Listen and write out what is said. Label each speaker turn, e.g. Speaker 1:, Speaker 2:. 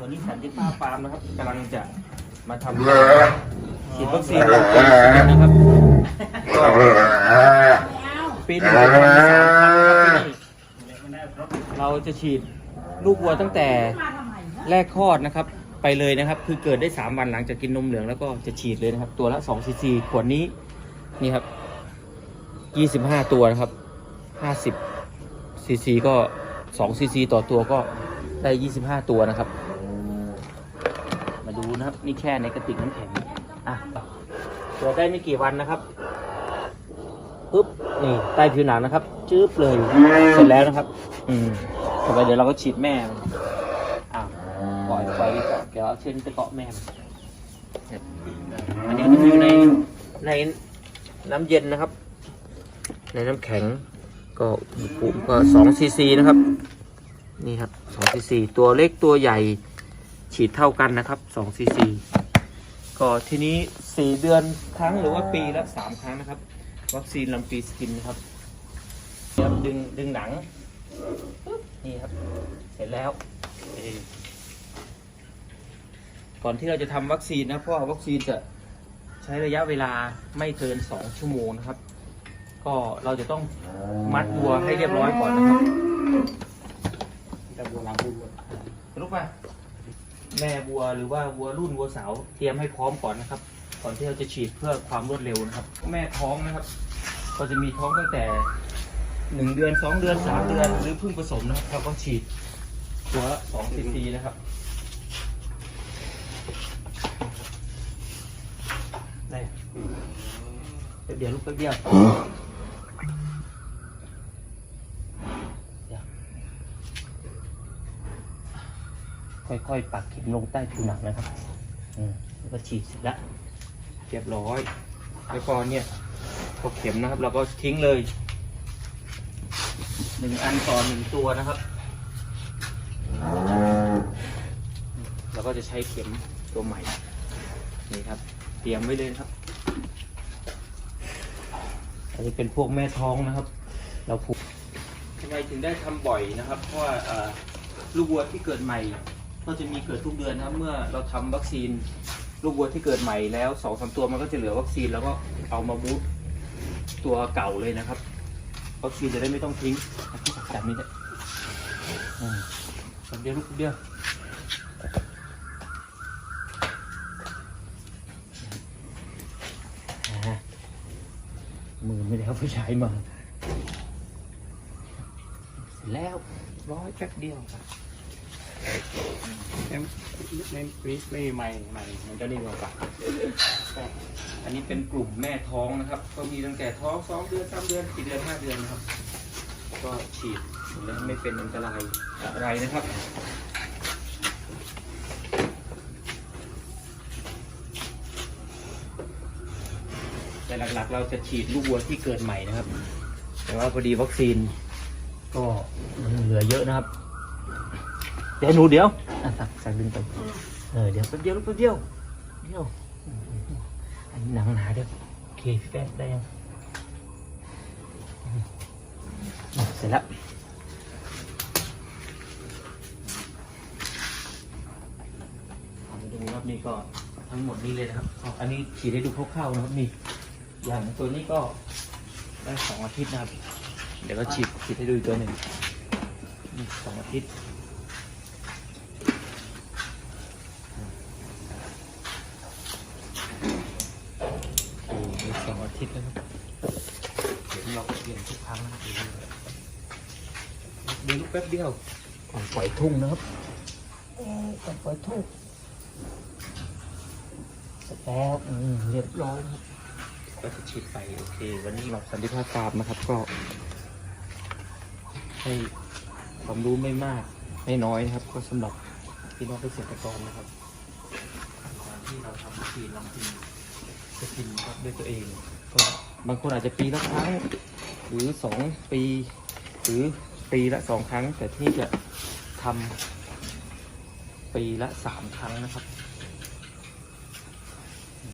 Speaker 1: วันนี้สันติภาพฟาร์มนะครับกำลังจะมาทำฉีดวัคซีนลงปีนะครับก็ปีหนึ่งจะทำสามครั้งนะครับปีนี้เราจะฉีดลูกวัวตั้งแต่แรกคลอดนะครับ ไปเลยนะครับ คือเกิดได้ 3 วันหลังจากกินนมเหลืองแล้วก็จะฉีดเลยนะครับ ตัวละ2ซีซีขวดนี้นี่ครับ 25 ตัวนะครับ 50ซีซีก็2ซีซีต่อตัวก็ได้ 25 ตัวนะครับมาดู นะครับ นี่แช่ในกระติกน้ำแข็งอะตัวได้ไม่กี่วันนะครับปุ๊บนี่ใต้ผิวหนังนะครับจื๊บเลยเสร็จแล้วนะครับ อืมต่อไปเดี๋ยวเราก็ฉีดแม่มันอะปล่อยไปก่อนเดี๋ยวเอาเช่นไปเกาะแม่มันอันนี้มันอยู่ในในน้ำเย็นนะครับ ในน้ำแข็งก็อุณหภูมิก็สองซีซีนะครับ นี่ครับสองซีซีตัวเล็กตัวใหญ่ ฉีดเท่ากันนะครับ2ซีซีก็ทีนี้ 4 เดือนครั้งหรือว่าปีละ 3 ครั้งนะครับ วัคซีนลำปีสกินนะครับเดี๋ยวดึงดึงหนังปึ๊บนี่ครับ เสร็จแล้วเอ่อก่อนที่เราจะทำวัคซีนนะเพราะว่าวัคซีนจะใช้ระยะเวลาไม่เกิน 2 ชั่วโมงนะครับ ก็เราจะต้องมัดวัวให้เรียบร้อยก่อนนะครับ
Speaker 2: แต่โบราณพูดว่า
Speaker 1: ลุกมา แม่วัวหรือว่าวัวรุ่นวัวสาวเตรียมให้พร้อมก่อนนะครับ ก่อนที่เราจะฉีดเพื่อความรวดเร็วนะครับ แม่ท้องนะครับ ก็จะมีท้องตั้งแต่หนึ่งเดือนสองเดือนสามเดือนหรือเพิ่งผสมนะครับเราก็ฉีดตัวละสองซีซีนะครับ ได้เดี๋ยวลูกแป๊บเดียวเดี๋ยว ค่อยๆ ปักเข็มลงใต้ผิวหนังนะครับแล้วก็ฉีดเสร็จแล้วเรียบร้อย แล้วก็เนี่ยพอเข็มนะครับ เราก็ทิ้งเลยหนึ่งอันต่อหนึ่งตัวนะครับ เราก็จะใช้เข็มตัวใหม่นี่ครับ เตรียมไว้เลยครับ อันนี้เป็นพวกแม่ท้องนะครับ เราผูกทำไมถึงได้ทำบ่อยนะครับ เพราะว่าลูกวัวที่เกิดใหม่ ก็จะมีเกิดทุกเดือนนะครับเมื่อเราทำวัคซีนลูกวัวที่เกิดใหม่แล้วสองสามตัวมันก็จะเหลือวัคซีนแล้วก็เอามาบูสต์ตัวเก่าเลยนะครับวัคซีนจะได้ไม่ต้องทิ้งแบบนี้แหละอืมแป๊บเดียวลูกแป๊บเดียวอ่ามือไม่ได้เอาผู้ชายมาเสร็จแล้วร้อยแป๊บเดียวครับ
Speaker 2: ไม่ไม่ไม่ไม่มีไม่ไม่มันจะนิ่งกว่า
Speaker 1: อันนี้เป็นกลุ่มแม่ท้องนะครับ ก็มีตั้งแต่ท้องสองเดือนสามเดือนสี่เดือนห้าเดือนนะครับ ก็ฉีดแล้วไม่เป็นอันตรายอะไรนะครับแต่หลักๆ เราจะฉีดลูกวัวที่เกิดใหม่นะครับ แต่ว่าพอดีวัคซีนก็เหลือเยอะนะครับ ดี๋ยวหนูเดี๋ยวอะสักสักดึงไปเออเดี๋ยวแป๊บเดียวลูกแป๊บเดียวเดียวอันนี้หนังหนาเดี๋ยวโอเคพี่แป๊บได้ยังอะเสร็จแล้วเอามาดูครับนี่ก็ทั้งหมดนี้เลยนะครับอ๋ออันนี้ฉีดให้ดูคร่าวๆนะครับนี่อย่างตัวนี้ก็ได้สองอาทิตย์นะครับ เดี๋ยวก็ฉีดฉีดให้ดูอีกตัวหนึ่งนี่สองอาทิตย์ โอ้ยส องอาทิตย์แล้วครับเดี๋ยวเราเปลี่ยนทุกครั้งนะครับเดี๋ยวลูกแป๊บเดียวก่อนปล่อยทุ่งนะครับโอ้ก่อนปล่อยทุ่งเสร็จแล้วอืมเรียบร้อยนะครับก็จะฉีดไปโอเค วันนี้เราสันติภาพฟาร์มนะครับ ก็ให้ความรู้ไม่มากไม่น้อยนะครับ ก็สำหรับพี่น้องเกษตรกรนะครับการที่เราทำวัคซีนลำพีจะกินครับด้วยตัวเองก็ บางคนอาจจะปีละครั้ง หรือสองปี หรือปีละสองครั้ง แต่ที่จะทำปีละสามครั้งนะครับ